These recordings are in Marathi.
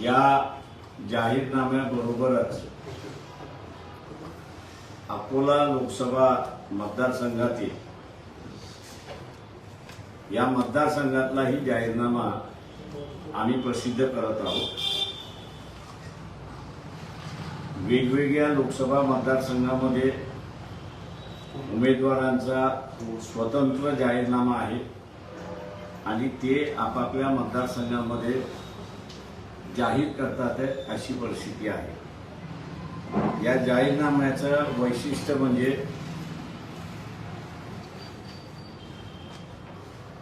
या जाहीरनाम्याबरोबरच अकोला लोकसभा मतदारसंघातील या मतदारसंघातलाही जाहीरनामा आम्ही प्रसिद्ध करत आहोत. वेगवेगळ्या लोकसभा मतदारसंघामध्ये उमेदवारांचा स्वतंत्र जाहीरनामा आहे आणि ते आपापल्या मतदारसंघामध्ये जाहीर करतात अशी परिस्थिती आहे. या जाहीरनाम्याचं वैशिष्ट्य म्हणजे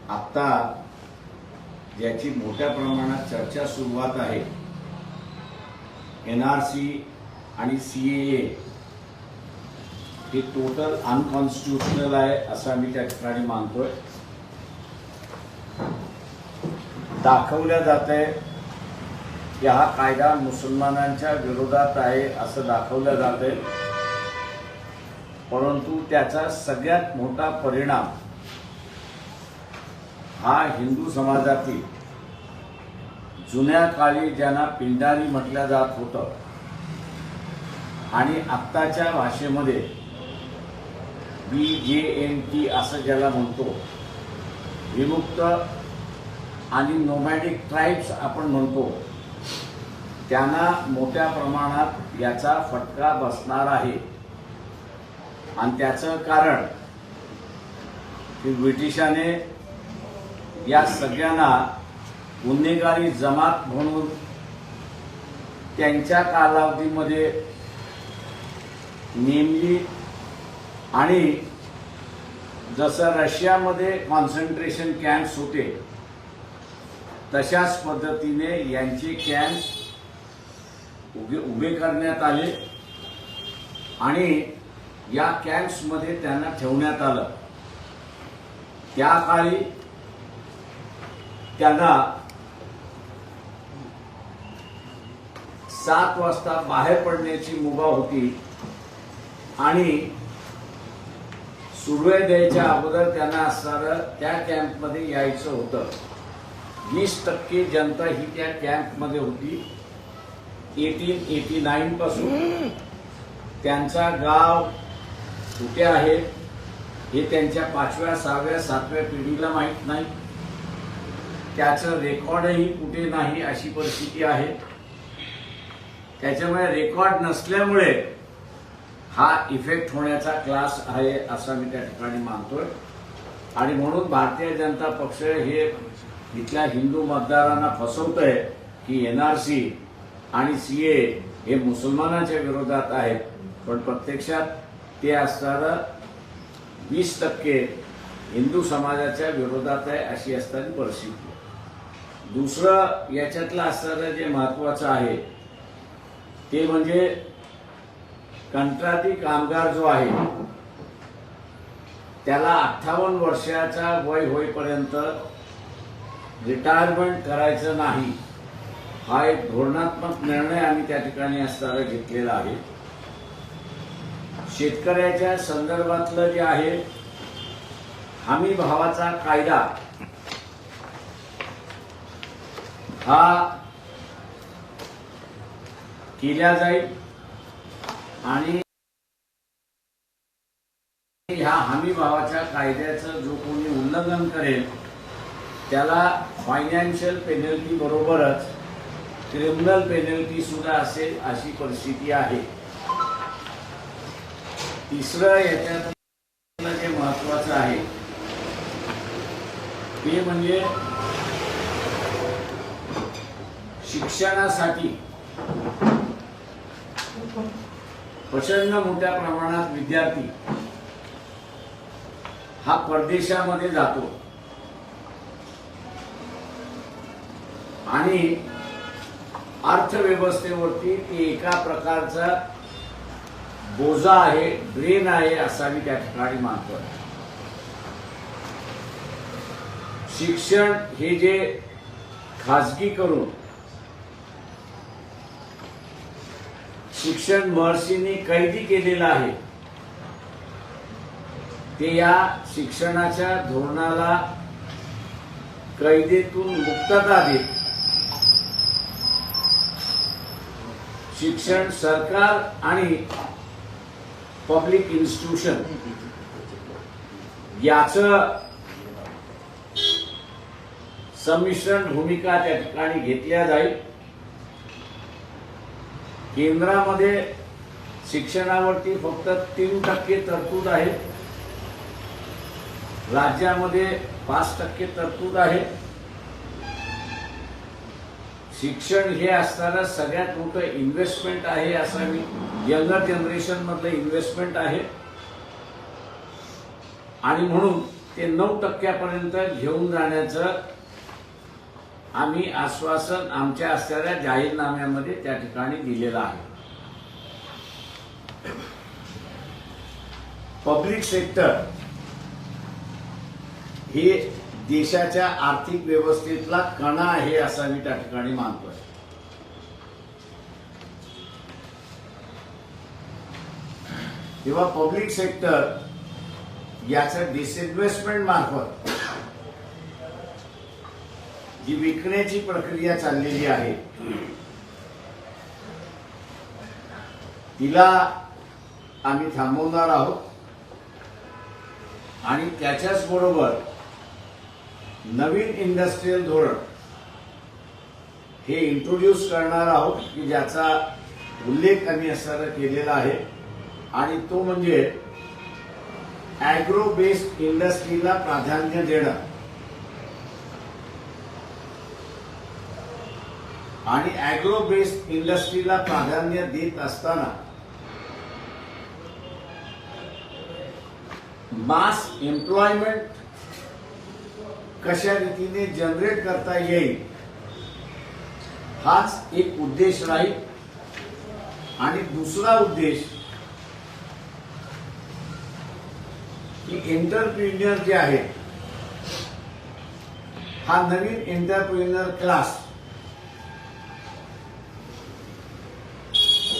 आता ज्याची मोठ्या प्रमाणात चर्चा सुरुवात आहे एनआरसी आणि सीएए हे टोटल अनकॉन्स्टिट्युशनल आहे असं आम्ही त्या ठिकाणी मानतोय. दाखवल्या जात आहे की हा कायदा मुसलमानांच्या विरोधात आहे असं दाखवलं जाते परंतु त्याचा सगळ्यात मोठा परिणाम हा हिंदू समाजातील जुन्या काळी ज्यांना पिंडारी म्हटलं जात होतं आणि आत्ताच्या भाषेमध्ये बी जे एन टी असं ज्याला म्हणतो विमुक्त आणि नोमॅडिक ट्राईब्स आपण म्हणतो त्यांना मोठ्या प्रमाणात याचा फटका बसणार आहे. आणि त्याचं कारण की ब्रिटिशाने या सगळ्यांना गुन्हेगारी जमात म्हणून त्यांच्या कालावधीमध्ये नेमली आणि जसं रशियामध्ये कॉन्सन्ट्रेशन कॅम्प्स होते तशाच पद्धतीने यांचे कॅम्प्स उभे उभे करण्यात आले आणि या कॅम्प्समध्ये त्यांना ठेवण्यात आलं. त्या काळी त्यांना सात वाजता बाहेर पडण्याची मुभा होती आणि सुरवे द्यायच्या अगोदर त्यांना असणारं त्या कॅम्पमध्ये यायचं होतं. वीस टक्के जनता ही त्या कॅम्पमध्ये होती. एटीन एटी नाईन पासून. त्यांचा गाव कुठे आहे हे त्यांच्या पाचव्या सहाव्या सातव्या पिढीला माहीत नाही. त्याचं रेकॉर्डही कुठे नाही अशी परिस्थिती आहे. त्याच्यामुळे रेकॉर्ड नसल्यामुळे हा इफेक्ट होण्याचा क्लास आहे असं मी त्या ठिकाणी मानतोय. आणि म्हणून भारतीय जनता पक्ष हे इथल्या हिंदू मतदारांना फसवत आहे की एनआरसी आणि सीए हे मुसलमानांच्या विरोधात आहेत. पण प्रत्यक्षात ते असणारं वीस टक्के हिंदू समाजाच्या विरोधात आहे अशी असताना परिस्थिती दुसरं याच्यातलं असणारं जे महत्वाचं आहे ते म्हणजे कंत्राटी कामगार जो आहे त्याला अठ्ठावन्न वर्षाचा वय होईपर्यंत रिटायरमेंट करायचं नाही. हा एक धोरणात्मक निर्णय आम्ही त्या ठिकाणी असताना घेतलेला आहे. शेतकऱ्याच्या संदर्भातलं जे आहे हमी भावाचा कायदा हा केला जाईल आणि ह्या हमी भावाच्या कायद्याचं जो कोणी उल्लंघन करेल त्याला फायनान्शियल पेनल्टी बरोबरच क्रिमिनल पेनल्टी सुद्धा असेल अशी परिस्थिती आहे. तिसरं याच्यात जे महत्वाचं आहे ते म्हणजे शिक्षणासाठी प्रचंड मोठ्या प्रमाणात विद्यार्थी हा परदेशामध्ये जातो. आणि अर्थव्यवस्थेवरती ती एका प्रकारचा बोजा आहे ड्रेन आहे असा मी त्या ठिकाणी मानतो शिक्षण हे जे खाजगी करून शिक्षण महर्षींनी कैदी केलेलं आहे ते या शिक्षणाच्या धोरणाला कैदेतून मुक्तता देत शिक्षण सरकार आणि पब्लिक इन्स्टिट्यूशन याच संमिश्रण भूमिका त्या ठिकाणी घेतल्या जाईल. केंद्रामध्ये शिक्षणावरती फक्त तीन टक्के तरतूद आहे. राज्यामध्ये पाच टक्के तरतूद आहे. शिक्षण हे असताना सगळ्यात मोठं इन्व्हेस्टमेंट आहे असं मी यंगर जनरेशन मधलं इन्व्हेस्टमेंट आहे. आणि म्हणून ते नऊ टक्क्यापर्यंत घेऊन जाण्याचं आम्ही आश्वासन आमच्या असणाऱ्या जाहीरनाम्यामध्ये त्या ठिकाणी दिलेलं आहे. पब्लिक सेक्टर हे देशाच्या आर्थिक व्यवस्थेतला कणा आहे असा मी त्या ठिकाणी मानतोय. तेव्हा पब्लिक सेक्टर याचं डिसइन्व्हेस्टमेंट मार्फत जी विकण्याची प्रक्रिया चाललेली आहे तिला आम्ही थांबवणार आहोत. आणि त्याच्याच बरोबर नवीन इंडस्ट्रीयल धोरण हे इंट्रोड्यूस करणार आहोत की ज्याचा उल्लेख आम्ही असताना केलेला आहे. आणि तो म्हणजे ॲग्रो बेस्ड इंडस्ट्रीला प्राधान्य देणं. आणि ॲग्रो बेस्ड इंडस्ट्रीला प्राधान्य देत असताना मास एम्प्लॉयमेंट कशा रीतीने जनरेट करता येईल? हाच एक उद्देश राहील. आणि दुसरा उद्देश की एंटरप्रिन्युअर जे आहे हा नवीन एंटरप्रिन्युअर क्लास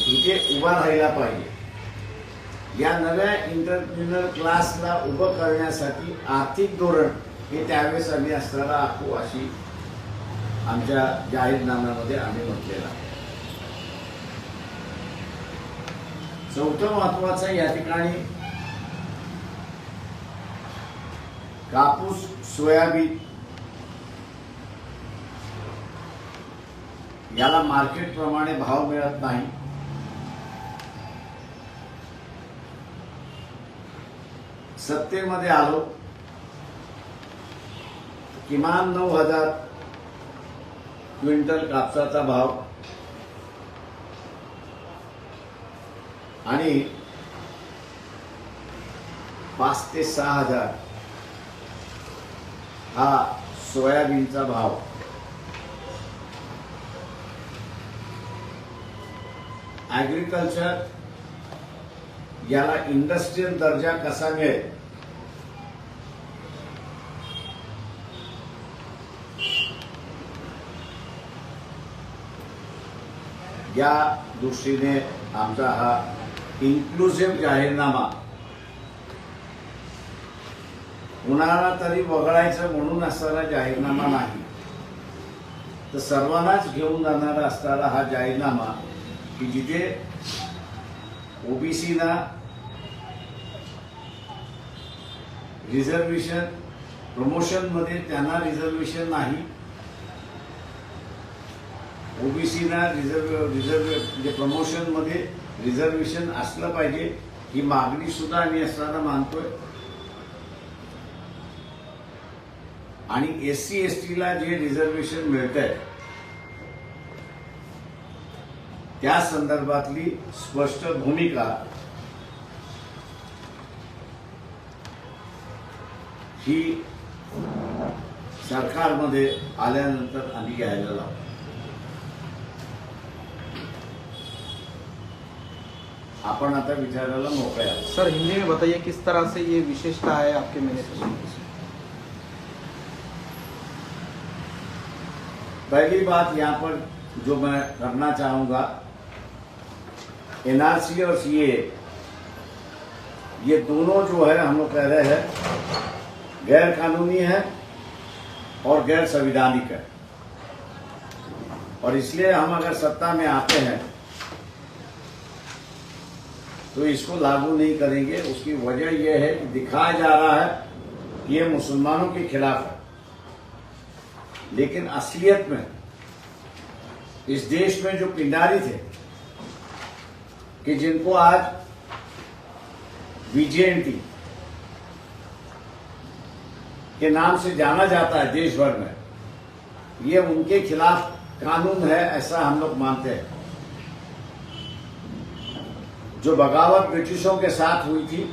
इथे उभा राहिला पाहिजे. या नव्या एंटरप्रिन्युअर क्लासला उभं करण्यासाठी आर्थिक धोरण हे त्यावेळेस आम्ही असताना आखू अशी आमच्या जाहीरनाम्यामध्ये आम्ही म्हटलेलं आहे. चौथं महत्वाचं या ठिकाणी कापूस सोयाबीन याला मार्केट प्रमाणे भाव मिळत नाही. सत्तेमध्ये आलो. किमान नऊ हजार क्विंटल कापसाचा भाव. आणि पाच ते सहा हजार हा सोयाबीनचा भाव. ॲग्रिकल्चर याला इंडस्ट्रीयल दर्जा कसा मिळेल? या दृष्टीने आमचा हा इन्क्लुझिव्ह जाहीरनामा. कुणाला तरी वगळायचं म्हणून असणारा जाहीरनामा नाही. तर सर्वांनाच घेऊन जाणारा असणारा हा जाहीरनामा की जिथे ओबीसीना रिझर्वेशन प्रमोशनमध्ये त्यांना रिझर्वेशन नाही ओबीसीना रिझर्व रिझर्व म्हणजे प्रमोशनमध्ये रिझर्वेशन असलं पाहिजे ही मागणी सुद्धा आम्ही असताना मानतोय. आणि एस सी एस टीला जे रिझर्वेशन मिळत आहे त्या संदर्भातली स्पष्ट भूमिका ही सरकारमध्ये आल्यानंतर आम्ही घ्यायला लावतो आपण आता विचारायला मोकळे आहोत. सर हिंदी में बताइए किस तरह से ये विशेषता है आपके की? पहली बात यहाँ पर जो मैं करना चाहूँगा एनआरसी और सीए ये दोनों जो है हम लोग कह रहे हैं गैर कानूनी है और गैर संविधानिक है। और इसलिए हम अगर सत्ता में आते हैं तो इसको लागू नहीं करेंगे। उसकी वजह यह है कि दिखाया जा रहा है कि ये मुसलमानों के खिलाफ है। लेकिन असलियत में, इस देश में जो पिंडारी थे, कि जिनको आज बीजेएनटी के नाम से जाना जाता है देश भर में, ये उनके खिलाफ कानून है, ऐसा हम लोग मानते हैं। जो बगावत ब्रिटिशों के साथ हुई थी,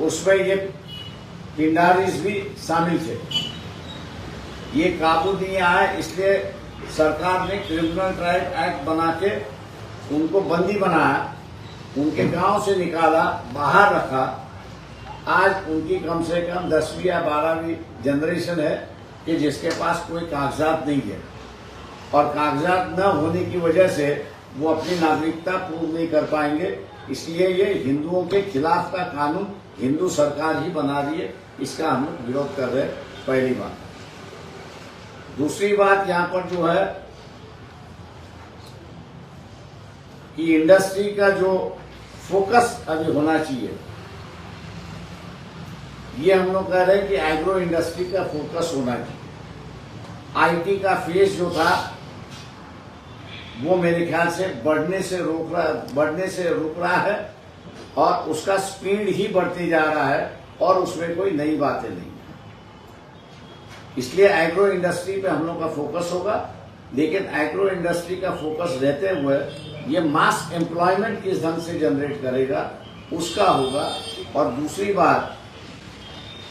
उसमें ये पिंडारीज भी शामिल थे। ये काबू नहीं आए, इसलिए सरकार ने क्रिमिनल ट्रायल एक्ट बना के उनको बंदी बनाया, उनके गाँव से निकाला, बाहर रखा। आज उनकी कम से कम दसवीं या बारहवीं जनरेशन है कि जिसके पास कोई कागजात नहीं है। और कागजात न होने की वजह से वो अपनी नागरिकता पूर्ण नहीं कर पाएँगे। इसलिए ये हिंदुओं के खिलाफ का कानून हिंदू सरकार ही बना रही है। इसका हम विरोध कर रहे हैं पहली बात। दूसरी बात यहाँ पर जो है कि इंडस्ट्री का जो फोकस अभी होना चाहिए, ये हम लोग कह रहे हैं कि एग्रो इंडस्ट्री का फोकस होना चाहिए। आईटी का फ़ेज़ जो था वो मेरे ख्याल से बढ़ने से रोक रहा बढ़ने से रुक रहा है और उसका स्पीड ही बढ़ती जा रहा है और उसमें कोई नई बातें नहीं इसलिए एग्रो इंडस्ट्री पे हम लोग का फोकस होगा, लेकिन एग्रो इंडस्ट्री का फोकस रहते हुए ये मास एम्प्लॉयमेंट किस ढंग से जनरेट करेगा, उसका होगा। और दूसरी बात,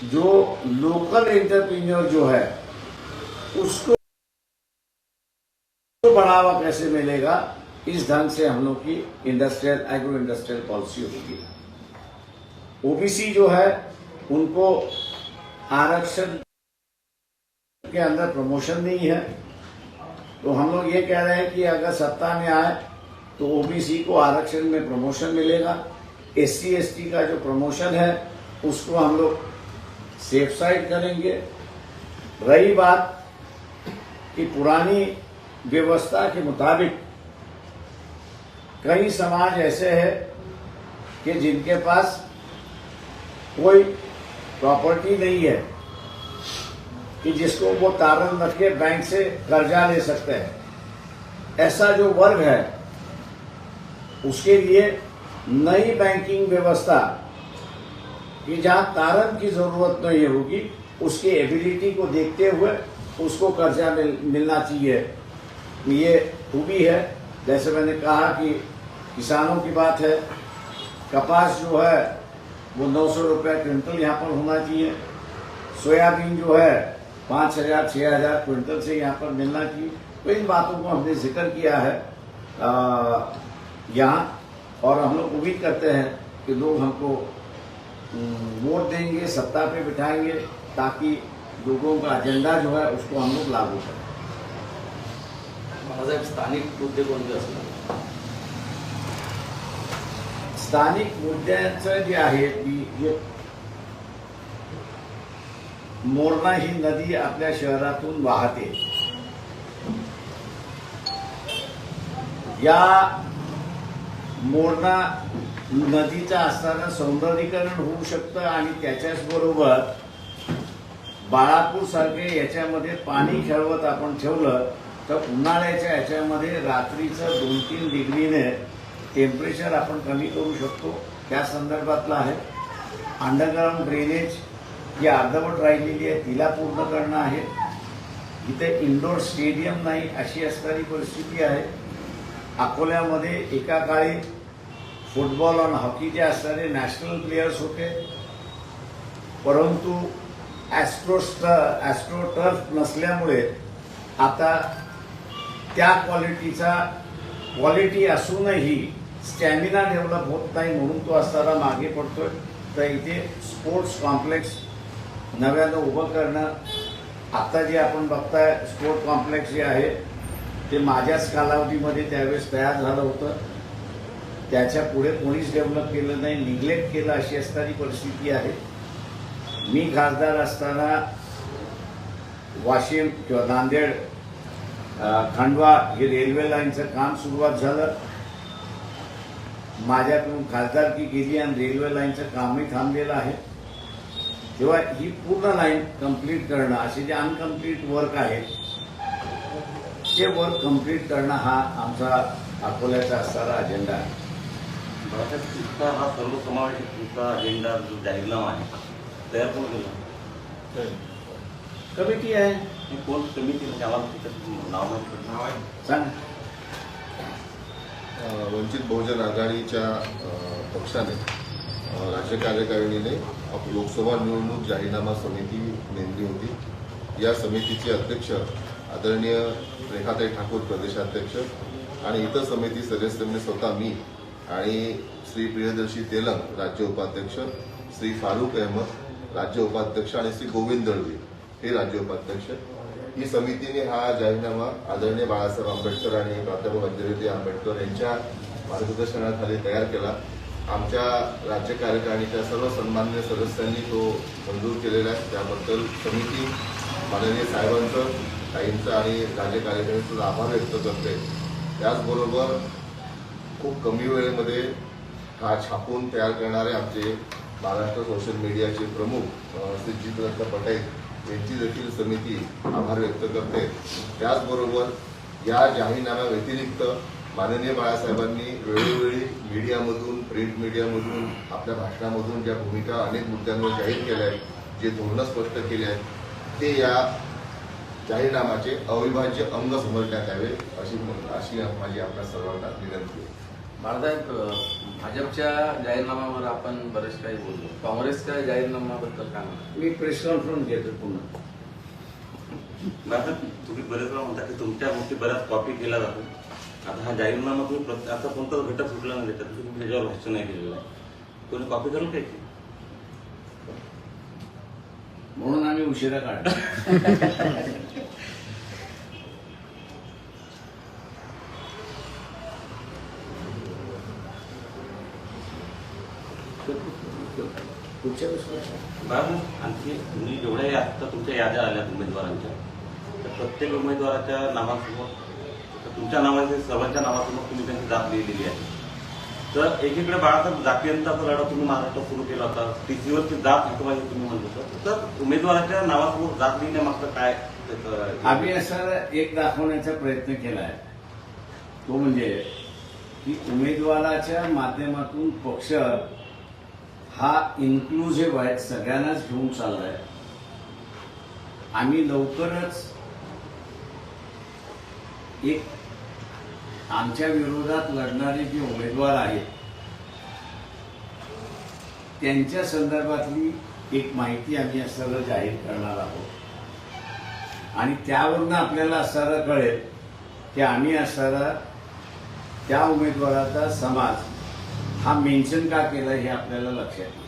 जो लोकल एंटरप्रीनियर जो है, उसको बढ़ावा कैसे मिलेगा? इस ढंग से हम लोग की इंडस्ट्रियल एग्रो इंडस्ट्रियल पॉलिसी होगी ओबीसी जो है, उनको आरक्षण के अंदर प्रमोशन नहीं है। तो हम लोग ये कह रहे हैं कि अगर सत्ता में आए तो ओबीसी को आरक्षण में प्रमोशन मिलेगा। एस सी का जो प्रमोशन है, उसको हम लोग सेफ़ साइड करेंगे। रही बात कि पुरानी व्यवस्था के मुताबिक कई समाज ऐसे हैं कि जिनके पास कोई प्रॉपर्टी नहीं है कि जिसको वो तारण रख के बैंक से कर्जा ले सकते हैं। ऐसा जो वर्ग है उसके लिए नई बैंकिंग व्यवस्था कि जहाँ तारण की ज़रूरत नहीं होगी उसकी एबिलिटी को देखते हुए उसको कर्जा मिल, मिलना चाहिए। ये खूबी है। जैसे मैंने कहा कि किसानों की बात है, कपास जो है, वो नौ सौ रुपये क्विंटल यहाँ पर होना चाहिए। सोयाबीन जो है, पाँच हज़ार छः हज़ार क्विंटल से यहाँ पर मिलना चाहिए। तो इन बातों को हमने ज़िक्र किया है यहाँ। और हम लोग उम्मीद करते हैं कि लोग हमको वोट देंगे, सत्ता पे बिठाएँगे, ताकि लोगों का एजेंडा जो है, उसको हम लोग लागू करें। बाळासाहेब स्थानिक मुद्दे कोणते असतात? स्थानिक मुद्द्यांचं जे आहे की मोरणा ही नदी आपल्या शहरातून वाहते. या मोरणा नदीचं असताना सौंदर्यीकरण होऊ शकतं आणि त्याच्याच बरोबर बाळापूर सारखे याच्यामध्ये पाणी खेळवत आपण ठेवलं तर उन्हाळ्याच्या याच्यामध्ये रात्रीचं दोन तीन डिग्रीने टेम्परेचर आपण कमी करू शकतो. त्या संदर्भातलं आहे. अंडरग्राऊंड ड्रेनेज जी अर्धवट राहिलेली आहे तिला पूर्ण करणं आहे. इथे इंडोर स्टेडियम नाही अशी असणारी परिस्थिती आहे. अकोल्यामध्ये एका काळी फुटबॉल आणि हॉकीचे असणारे नॅशनल प्लेयर्स होते. परंतु ॲस्ट्रोस्ट ॲस्ट्रोटर्फ नसल्यामुळे आता त्या क्वालिटीचा क्वालिटी असूनही स्टॅमिना डेव्हलप होत नाही म्हणून तो असताना मागे पडतोय. तर इथे स्पोर्ट्स कॉम्प्लेक्स नव्यानं उभं करणं. आत्ता जे आपण बघताय स्पोर्ट कॉम्प्लेक्स जे आहे ते माझ्याच कालावधीमध्ये त्यावेळेस तयार झालं होतं. त्याच्या पुढे कोणीच डेव्हलप केलं नाही निग्लेक्ट केलं अशी असणारी परिस्थिती आहे. मी खासदार असताना वाशिम किंवा नांदेड खंडवा हे रेल्वे लाईनचं काम सुरुवात झालं. माझ्याकडून खासदारकी केली आणि रेल्वे लाईनचं कामही थांबलेलं आहे. तेव्हा ही पूर्ण लाईन कंप्लीट करणं असे जे अनकम्प्लीट वर्क आहे ते वर्क कंप्लीट करणं हा आमचा अकोल्याचा असणारा अजेंडा आहे. तुमचा हा सर्वसमावेशक तुमचा अजेंडा जो जाहीरनामा आहे तयार केला कमिटी आहे. हे कोण समिती म्हणजे आम्हाला त्याच्यात नाव माहिती पडलं. नाव आहे सांग अ, वंचित बहुजन आघाडीच्या अ, पक्षाने अ, राज्य कार्यकारिणीने आप- लोकसभा निवडणूक जाहीरनामा समिती नेमली होती या समितीचे अध्यक्ष आदरणीय रेखाताई ठाकूर प्रदेशाध्यक्ष आणि इतर समिती सदस्य म्हणजे स्वतः मी आणि श्री प्रियदर्शी तेलंग राज्य उपाध्यक्ष श्री फारुख अहमद राज्य उपाध्यक्ष आणि श्री गोविंद दळवी हे राज्य उपाध्यक्ष ही समितीने हा जाहीरनामा आदरणीय बाळासाहेब आंबेडकर आणि प्राध्यापक अंजली आंबेडकर यांच्या मार्गदर्शनाखाली तयार केला. आमच्या राज्य कार्यकारिणीच्या सर्व सन्मान्य सदस्यांनी तो मंजूर केलेला आहे. त्याबद्दल समिती माननीय साहेबांचं ताईंचं आणि राज्य कार्यकारिणीचं आभार व्यक्त करते. त्याचबरोबर खूप कमी वेळेमध्ये हा छापून तयार करणारे आमचे महाराष्ट्र सोशल मीडियाचे प्रमुख श्री जितरत्न पटेल यांची देखील समिती आभार व्यक्त करते. त्याचबरोबर या जाहीरनाम्या व्यतिरिक्त माननीय बाळासाहेबांनी वेळोवेळी मीडियामधून प्रिंट मीडियामधून आपल्या भाषणामधून ज्या भूमिका अनेक मुद्द्यांवर जाहीर केल्या आहेत जे धोरणं स्पष्ट केले आहेत ते या जाहीरनामाचे अविभाज्य अंग समजण्यात यावे अशी अशी माझी आपल्या सर्वांना विनंती आहे. बाळासाहेब अ, भाजपच्या जाहीरनाम्यावर आपण बरेच काही बोललो. काँग्रेसच्या जाहीरनाम्याबद्दल काय म्हणता? मी प्रेस कॉन्फरन्स घेतो पुन्हा तुम्ही बरेच वेळा म्हणता की तुमच्या गोष्टी बऱ्याच कॉपी केल्या जातात आता हा जाहीरनामा तुम्ही आता कोणताच घटक सुटला नाही त्याच्यात तुम्ही त्याच्यावर भाष्य नाही केलेलं आहे. कोणी कॉपी करून घ्यायची म्हणून आम्ही उशिरा काढतो तुम्ही जेवढ्या आता तुमच्या याद्या आल्यात उमेदवारांच्या तर प्रत्येक उमेदवाराच्या नावासमोर तर तुमच्या नावाचे सर्वांच्या नावासमोर तुम्ही त्यांची जात लिहिलेली आहे. तर एकीकडे बाळासाहेब जातीयंताचा लढा तुम्ही महाराष्ट्रात सुरू केला होता. टीसीवरची जात हटवायची तुम्ही म्हणत होता. तर उमेदवाराच्या नावासमोर जात लिहिण्यामागचं काय त्याचं- आम्ही असं एक दाखवण्याचा प्रयत्न केला आहे. तो म्हणजे की उमेदवाराच्या माध्यमातून पक्ष हा इन्क्लुझिव्ह आहे सगळ्यांनाच घेऊन चाललाय. आम्ही लवकरच एक आमच्या विरोधात लढणारे जे उमेदवार आहेत त्यांच्या संदर्भातली एक माहिती आम्ही असं जाहीर करणार आहोत. आणि त्यावरनं आपल्याला असणारं कळेल की आम्ही असणारा त्या उमेदवाराचा समाज हा मेन्शन का केला हे आपल्याला लक्षात येईल.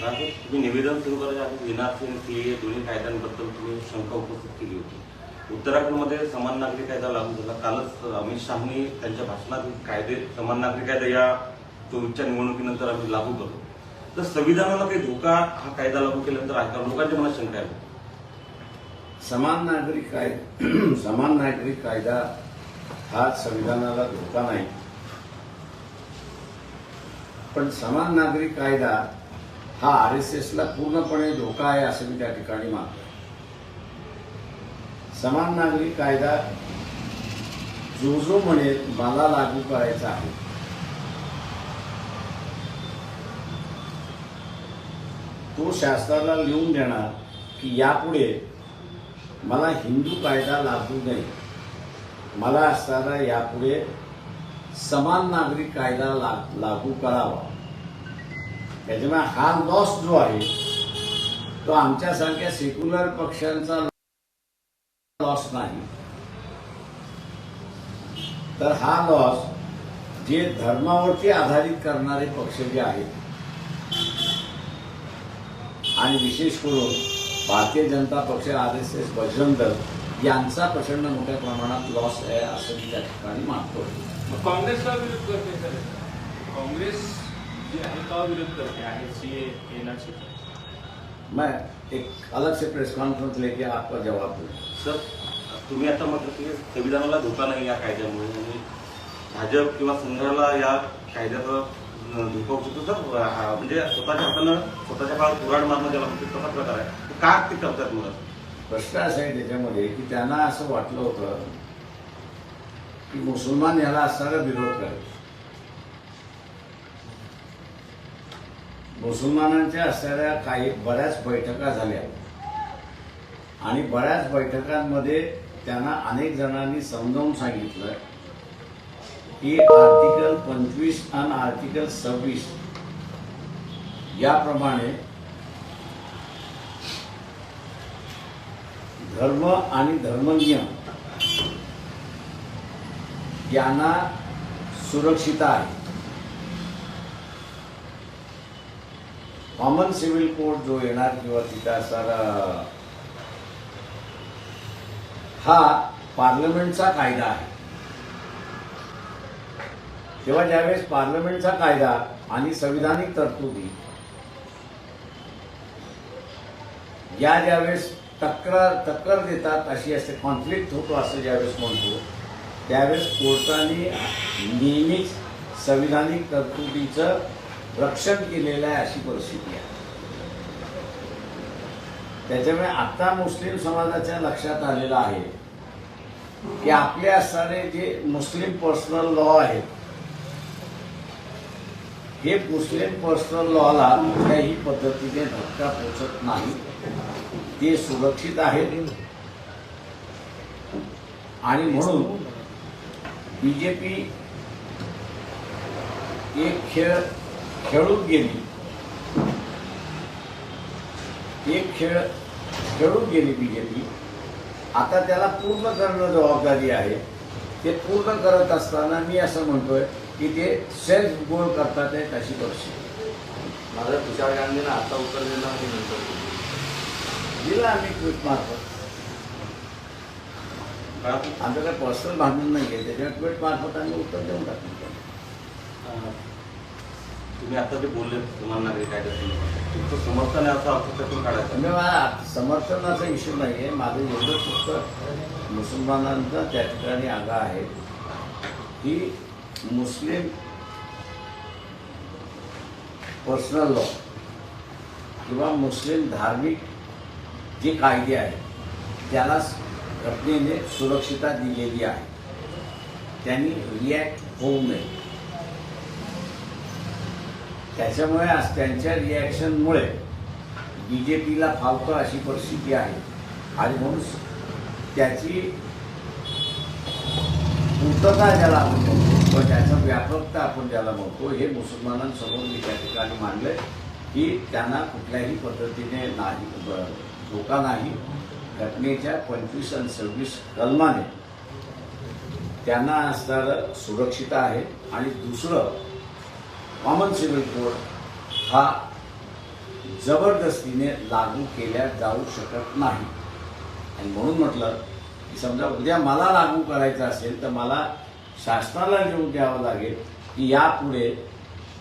बाळासाहेब, तुम्ही निवेदन सुरू करायच्या आधी एनआरसी आणि सीए दोन्ही कायद्यांबद्दल तुम्ही शंका उपस्थित केली होती. उत्तराखंडमध्ये समान नागरी कायदा लागू झाला. कालच अमित शहानी त्यांच्या भाषणात कायदे समान नागरी कायदा या चोवीसच्या निवडणुकीनंतर आम्ही लागू करतो. तर संविधानाला काही धोका हा कायदा लागू केल्यानंतर आहे कारण लोकांच्या मनात शंका आहे. समान नागरिक काय समान नागरिक कायदा हा संविधानाला धोका नाही. पण समान नागरिक कायदा हा आर एस एसला पूर्णपणे धोका आहे असं मी त्या ठिकाणी मानतो समान नागरिक कायदा जो जो म्हणेल मला लागू करायचा आहे. तो शासनाला लिहून देणार की यापुढे मला हिंदू कायदा लागू नाही मला असताना यापुढे समान नागरिक कायदा ला- लागू करावा. त्याच्यामुळे हा लॉस जो आहे तो आमच्यासारख्या सेक्युलर पक्षांचा लॉस नाही. तर हा लॉस जे धर्मावरती आधारित करणारे पक्ष जे आहेत आणि विशेष करून भारतीय जनता पक्ष R S S Bajrang Dal यांचा प्रचंड मोठ्या प्रमाणात लॉस आहे असं मी त्या ठिकाणी मानतो. काँग्रेसला विरोध करते काँग्रेस जी आहे का विरोध करते आहे? सी एनआरसी मैं एक अलग से प्रेस कॉन्फ्रेंस लेके आपका जवाब दूंगा सर तुम्ही आता म्हटलं की संविधानाला धोका नाही या कायद्यामुळे आणि भाजप किंवा संघाला या कायद्याचा धोका शकतो. तर हा, म्हणजे स्वतःच्या हातानं स्वतःच्या काळात कुराड मारणं ज्याला म्हणते तसा प्रकार आहे. का ते करतात मुलं? प्रश्न असा आहे त्याच्यामध्ये की त्यांना असं वाटलं होतं की मुसलमान याला असणारा विरोध करेल मुसलमानांच्या असणाऱ्या काही बऱ्याच बैठका झाल्या. आणि बऱ्याच बैठकांमध्ये त्यांना अनेक जणांनी समजावून सांगितलं की आर्टिकल पंचवीस आणि आर्टिकल सव्वीस याप्रमाणे धर्म आणि धर्मनियम यांना सुरक्षित आहे. कॉमन सिव्हिल कोड जो येणार किंवा तिथं असणारा हा पार्लमेंटचा कायदा आहे. तेव्हा ज्यावेळेस पार्लमेंटचा कायदा आणि संविधानिक तरतुदी या ज्यावेळेस तक्रार तक्रार देतात अशी असते कॉन्फ्लिक्ट होतो असं ज्यावेळेस म्हणतो त्यावेळेस कोर्टाने नेहमीच संविधानिक तरतुदीचं रक्षण केलेलं आहे अशी परिस्थिती आहे. त्याच्यामुळे आता मुस्लिम समाजाच्या लक्षात आलेलं आहे की आपले असणारे जे मुस्लिम पर्सनल लॉ आहेत हे मुस्लिम पर्सनल लॉला कुठल्याही पद्धतीने धक्का पोचत नाही. ते सुरक्षित आहेत. आणि म्हणून बीजेपी एक खेळ खेळून गेली. एक खेळ खेळून गेली बीजेपी. आता त्याला पूर्ण करणं जबाबदारी आहे. ते पूर्ण करत असताना मी असं म्हणतोय की ते सेल्फ गोल करतात आहेत अशी परिस्थिती. माझा तुषार गांधीनं आता उत्तर दिलं आणि नंतर. दिलं आम्ही ट्विट मार्फत. काळात आमचं काही पर्सनल भांडण नाही आहे त्याच्यावर ट्विट मार्फत आम्ही उत्तर देऊन टाकलं तुम्ही आता जे बोलले समान नागरिक कायद्यासंदर्भात तुमचं समर्थन आहे असं अर्थ त्यातून काढायचं. मी मला समर्थनाचा इश्यू नाही आहे माझं एवढं फक्त मुसलमानांचा त्या ठिकाणी आगा आहे की मुस्लिम पर्सनल लॉ किंवा मुस्लिम धार्मिक जे कायदे आहेत त्याला घटनेने सुरक्षिता दिलेली आहे. त्यांनी रिॲक्ट होऊ नये. त्याच्यामुळे आज त्यांच्या रिॲक्शनमुळे बी जे पीला फावतं अशी परिस्थिती आहे. आणि म्हणून त्याची पूर्तता ज्याला आपण म्हणतो किंवा त्याचं व्यापकता आपण ज्याला म्हणतो हे मुसलमानांसमोर मी त्या ठिकाणी मांडलंय की त्यांना कुठल्याही पद्धतीने नाही धोका नाही. घटनेच्या पंचवीस आणि सव्वीस कलमाने त्यांना असणारं सुरक्षित आहे. आणि दुसरं कॉमन सिव्हिल कोड हा जबरदस्तीने लागू केल्या जाऊ शकत नाही. आणि म्हणून म्हटलं की समजा उद्या मला लागू करायचं असेल तर मला शासनाला लिहून द्यावं लागेल की यापुढे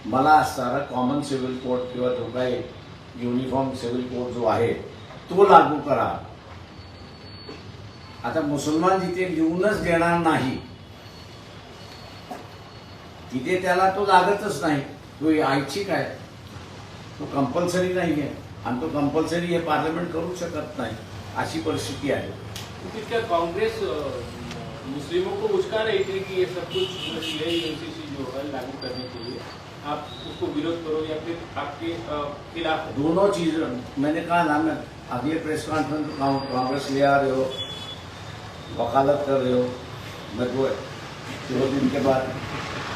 मला असणारा कॉमन सिव्हिल कोड किंवा जो काही युनिफॉर्म सिव्हिल कोड जो आहे तो लागू करा. आता मुसलमान जिथे लिहूनच देणार नाही तिथे त्याला तो लागतच नाही. तो ऐच्छिक आहे तो कंपल्सरी नाही आहे आणि तो कंपल्सरी हे पार्लमेंट करू शकत नाही। अशी परिस्थिती आहे क्या कांग्रेस मुस्लिमों को उचका रही थी कि ये सब कुछ एनसीसी जो है लागू करने के लिए आप उसको विरोध करो या फिर आपके खिलाफ दोनों चीज़ मैंने कहा ना मैं अगले प्रेस कॉन्फ्रेंस कांग्रेस ले आ रहे हो वकालत कर रहे हो मैं दो दो दिन के बाद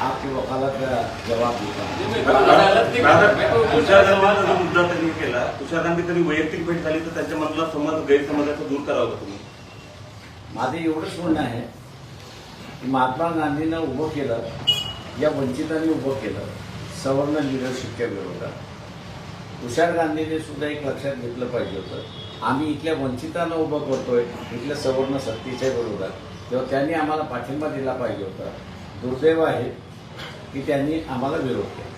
आपकी वकालत का जवाब देता मुद्दा त्यांनी केला तुषार गांधी तरी वैयक्तिक भेट झाली तर त्यांच्यामधला समज गैरसमजाचा दूर करावं तुम्ही? माझं एवढंच म्हणणं आहे की महात्मा गांधीनं उभं केलं या वंचितांनी उभं केलं सवर्ण लिडरशिपच्या विरोधात. तुषार गांधीने सुद्धा एक लक्षात घेतलं पाहिजे होतं. आम्ही इथल्या वंचितांना उभं करतोय इथल्या सवर्ण सत्तेच्या विरोधात. तेव्हा त्यांनी आम्हाला पाठिंबा दिला पाहिजे होता. दुर्दैव आहे की त्यांनी आम्हाला विरोध केला.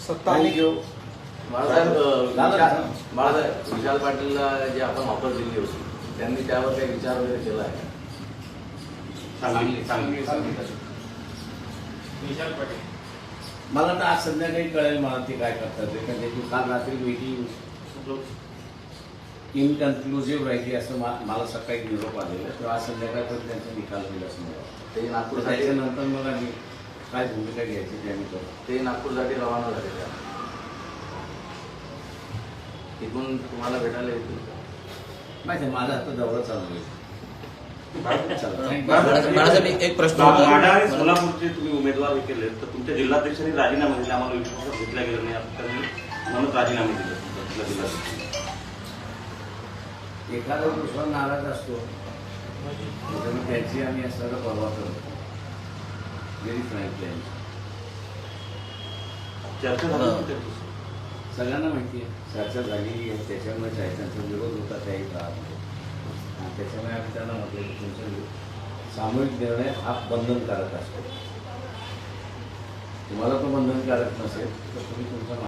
सत्ता बाळासाहेब झालं विशाल- ना? बाळासाहेब विशाल पाटीलला जे आपण ऑफर दिली होती त्यांनी त्यावर काही विचार वगैरे केला आहे मला तर आज संध्याकाळी कळेल मला ते काय करतात ते. कारण त्याची काल रात्री मीटिंग इनकन्क्लुझिव्ह राहिली असं मला सकाळी निरोप आलेला तेव्हा आज संध्याकाळपर्यंत त्यांचा निकाल होईल असं मला वाटतं. ते नागपूरसाठी त्याच्यानंतर मग आम्ही काय भूमिका घ्यायची ते आम्ही करू ते नागपूरसाठी रवाना झालेले आहे. तिथून तुम्हाला भेटायला येतील? माहिती माझा आता दौरा चालू आहे. बाळासाहेब एक प्रश्न होता. माढा आणि सोलापूरचे तुम्ही उमेदवार हे केले तर तुमच्या जिल्हाध्यक्षांनी राजीनामा दिले. आम्हाला विश्वासात घेतला गेला नाही. आता त्यांनी म्हणून राजीनामे दिले. जिल्हाध्यक्ष. एखादा दुसरा नाराज असतो. त्याच्यामुळे त्याची आम्ही असणारा परवा करतो. व्हेरी फ्रँकली चर्चा झाली होती त्याची. सगळ्यांना माहिती आहे. चर्चा झालेली आहे त्याच्यामुळे त्यांचा विरोध होता त्याही काळामध्ये आणि त्याच्यामुळे आम्ही त्यांना म्हटलं की तुमचा वि- सामूहिक निर्णय हा बंधनकारक असतो. तुम्हाला तो बंधनकारक नसेल तर तुम्ही तुमचा